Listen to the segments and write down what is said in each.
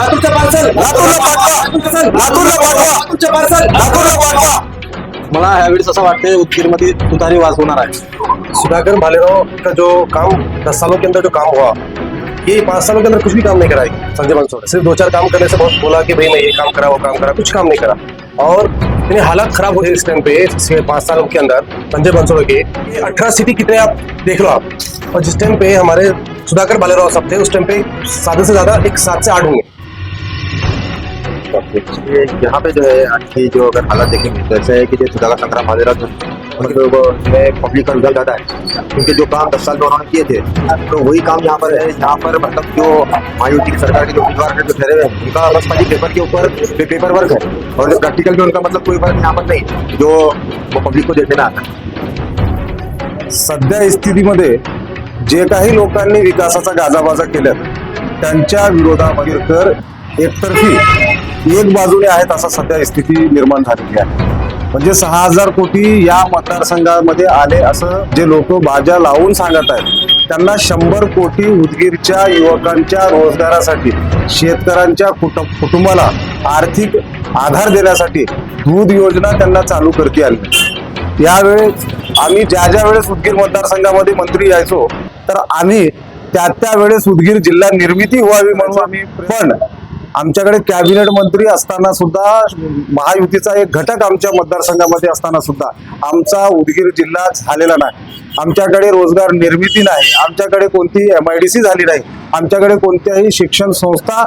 लातूरचं parcel लातूरला पाठवा लातूरला पाठवा लातूरचं पार्सल लातूरला पाठवा मला ह्यावेळेस असं वाटतंय उदगीरमध्ये तुतारी वाज होणार आहे. सुधाकर भालेराव का जो काम दस सालों के अंदर जो काम हुआ ये पाँच सालों के अंदर कुछ भी काम नहीं करा है संजय मंसूर सिर्फ़ दो चार काम करने से बहुत बोला कि भाई मैं ये काम करा वो काम करा कुछ काम नहीं करा. और यानी हालात खराब हो गए इस टाइम पे पाँच सालों के अंदर संजय मंसूर के अठारह सिटी कितने आप देख लो आप. और जिस टाइम पे हमारे सुधाकर भालेराव साहब थे उस टाइम पे ज़्यादा से ज़्यादा एक सात से आठ होंगे. यहाँ पे जो है आज की जो अगर हालत देखेंगे तो ऐसा है कि जो सुधाकर संग्राम भालेराव जो मतलब वो जो है पब्लिक का रिज़ल्ट ज़्यादा है। क्योंकि जो काम दस साल में उन्होंने किए थे तो वही काम यहाँ पर है। यहाँ पर मतलब जो महायुति की सरकार के जो उम्मीदवार हैं, जो ठहरे हुए हैं उनका बस खाली पेपर के ऊपर पेपर वर्क है। और जो प्रैक्टिकल में उनका मतलब कोई वर्क यहाँ पर नहीं जो वो पब्लिक को देते ना है। सध्या जे काही लोकांनी विकासाचा गाजाबाजा केल्या त्यांच्या विरोधामध्ये तर एकतर्फी एक बाजूने आहेत असा सध्या स्थिती निर्माण झालेली आहे. म्हणजे सहा हजार कोटी या मतदारसंघामध्ये आले असं जे लोक भाज्या लावून सांगत आहेत त्यांना शंभर कोटी उदगीरच्या युवकांच्या रोजगारासाठी शेतकऱ्यांच्या कुटुंबाला आर्थिक आधार देण्यासाठी दूध योजना त्यांना चालू करते आली. यावेळेस आम्ही ज्या ज्या वेळेस उदगीर मतदारसंघामध्ये मंत्री यायचो तर आम्ही त्या त्या वेळेस उदगीर जिल्हा निर्मिती व्हावी म्हणून आम्ही पण आमच्याकडे कॅबिनेट मंत्री असताना सुद्धा महायुतीचा एक घटक आमच्या मतदारसंघामध्ये असताना सुद्धा आमचा उदगीर जिल्हा झालेला नाही. आमच्याकडे रोजगार निर्मिती नाही. आमच्याकडे कोणती एम आय डी सी झाली नाही. आमच्याकडे कोणत्याही शिक्षण संस्था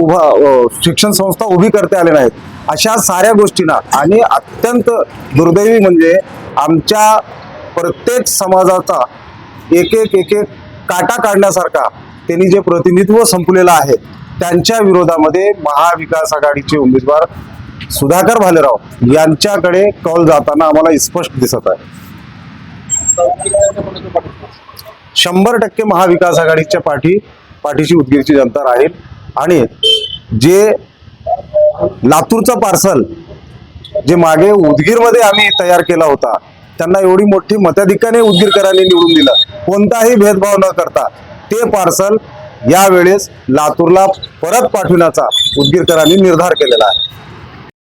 उभा शिक्षण संस्था उभी करता आले नाहीत. अशा साऱ्या गोष्टींना आणि अत्यंत दुर्दैवी म्हणजे आमच्या प्रत्येक समाजाचा एक एक एक एक काटा काढण्यासारखा त्यांनी जे प्रतिनिधित्व संपलेलं आहे त्यांच्या विरोधामध्ये महाविकास आघाडीचे उमेदवार सुधाकर भालेराव यांच्याकडे कौल जाताना आम्हाला स्पष्ट दिसत आहे. शंभर टक्के महाविकास आघाडीच्या पाठी पाठीशी उदगीरची जनता राहील. आणि जे लातूरचा पार्सल जे मागे उदगीरमध्ये आम्ही तयार केला होता त्यांना एवढी मोठी मताधिकाने उदगीरकरांनी निवडून दिलं. कोणताही भेदभाव न करता ते पार्सल यावेळेस लातूरला परत पाठविण्याचा उदगीरकरांनी निर्धार केलेला आहे.